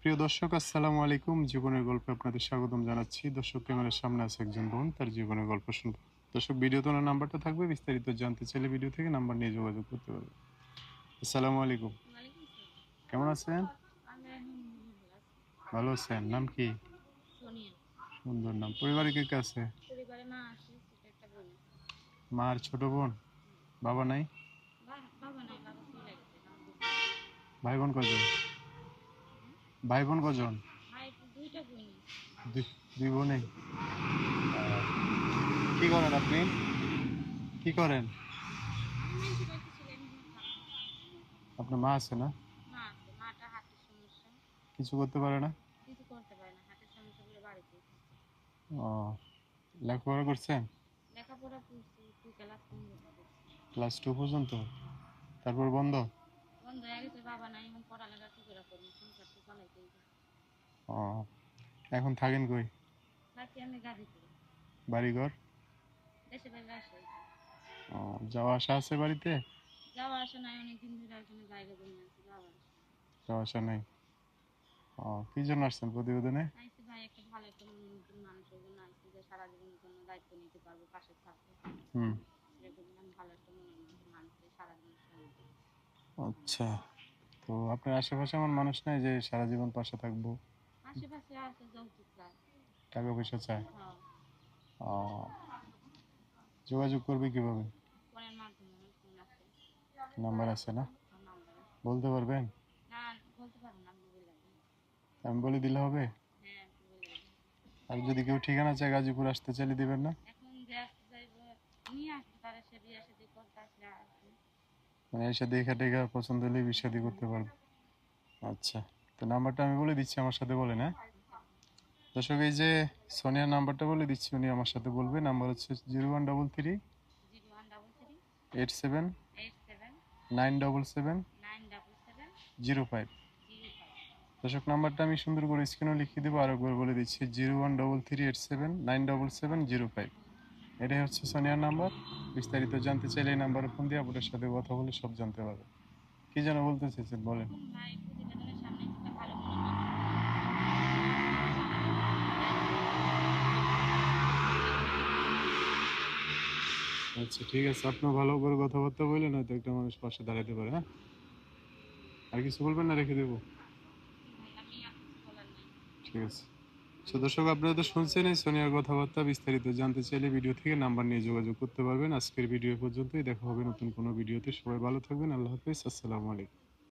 প্রিয় দর্শক আসসালামু আলাইকুম। জীবনের গল্পে আপনাদের স্বাগতম জানাচ্ছি। দর্শক ক্যামেরার সামনে আছে একজন বোন তার জীবনের গল্প শুনব। দর্শক ভিডিও ওনার নাম্বারটা থাকবে বিস্তারিত জানতে চাইলে ভিডিও থেকে নাম্বার নিয়ে যোগাযোগ করতে পারবে আসসালামু আলাইকুম। কেমন আছেন? ভালো আছেন। নাম কি? সুন্দর নাম। পরিবারে কে কে আছে? মা ছোট বোন আর ছোট বোন? বাবা নাই। ভাই বোন কজন ভাই বোন কজন? দুই বোনে কি করেন আপনি? কি করেন? আপনার মা আছে না? কিছু করতে পারে না? ও লেখাপড়া করছেন। ক্লাস টু পর্যন্ত? তারপর বন্ধ? বন্ধ হয়ে গেছে বাবা নাই এখন পড়ালেখা কি করে করব? সংসার তো চালাইতে ও এখন থাকেন কই? থাকি আমি বাড়িঘর? দেশে বাইরে আসে। ও যাওয়া আসা আছে বাড়িতে? যাওয়া আসা নাই ধরে জায়গা জমি আছে যাওয়া আসা। যাওয়া আসা নাই। ও কি জন্য আসছেন প্রতিবেদনে? ভাই একটা ভালো একটা মানুষের জন্য যে সারা জীবনের জন্য দায়িত্ব নিতে পারব পাশে থাকব। হুম সেরকম আমি ভালো একটা মনের মানুষের সারা জীবন সঙ্গে থাকব। আচ্ছা। তো আপনার আশেপাশে এমন মানুষ নাই যে সারা জীবন পাশে থাকব? আশেপাশে আছে যৌতুক প্রায় টাকা পয়সা চায়? হ্যাঁ। ও। যোগাযোগ করবে কীভাবে? নাম্বার আছে না? আছে। বলতে পারবেন। আমি বলে দিলে হবে? হ্যাঁ। আর যদি কেউ ঠিকানা চায় গাজীপুর আসতে চাইলে দিবেন না? এখন যে আসতে চাইব নিয়ে আসতে তারা সে বিয়ে সাথে করতে আসলে আসবে মানে এসে দেখা টেখা পছন্দ হলে বিশাদি করতে পারবে। আচ্ছা। তো নাম্বারটা আমি বলে দিচ্ছি আমার সাথে বলেন হ্যাঁ? দর্শক এই যে সোনিয়ার নাম্বারটা বলে দিচ্ছি উনি আমার সাথে বলবে। নাম্বার হচ্ছে zero one double three eight seven nine double seven zero five. দর্শক নাম্বারটা আমি সুন্দর করে স্ক্রিনে লিখে দেবো আর একবার বলে দিচ্ছি zero one double three eight seven nine double seven zero five. এটাই হচ্ছে সোনিয়ার নাম্বার। বিস্তারিত জানতে চাইলে এই নাম্বারে ফোন দিয়ে আপনার সাথে কথা বলে সব জানতে পারবে। কি যেন বলতে চাইছেন, বলেন। আচ্ছা ঠিক আছে। আপনিও ভালো করে কথাবার্তা বললেন, হয়তো একটা মানুষ পাশে দাঁড়াতে পারে হ্যাঁ? আর কিছু বলবেন না, রেখে দেবো? ঠিক আছে। তো দর্শক, আপনারা তো শুনছেন এই সোনিয়ার কথাবার্তা, বিস্তারিত জানতে চাইলে ভিডিও থেকে নাম্বার নিয়ে যোগাযোগ করতে পারবেন। আজকের ভিডিও পর্যন্তই, দেখা হবে নতুন কোনো ভিডিওতে। সবাই ভালো থাকবেন, আল্লাহ হাফিজ, আসসালামু আলাইকুম।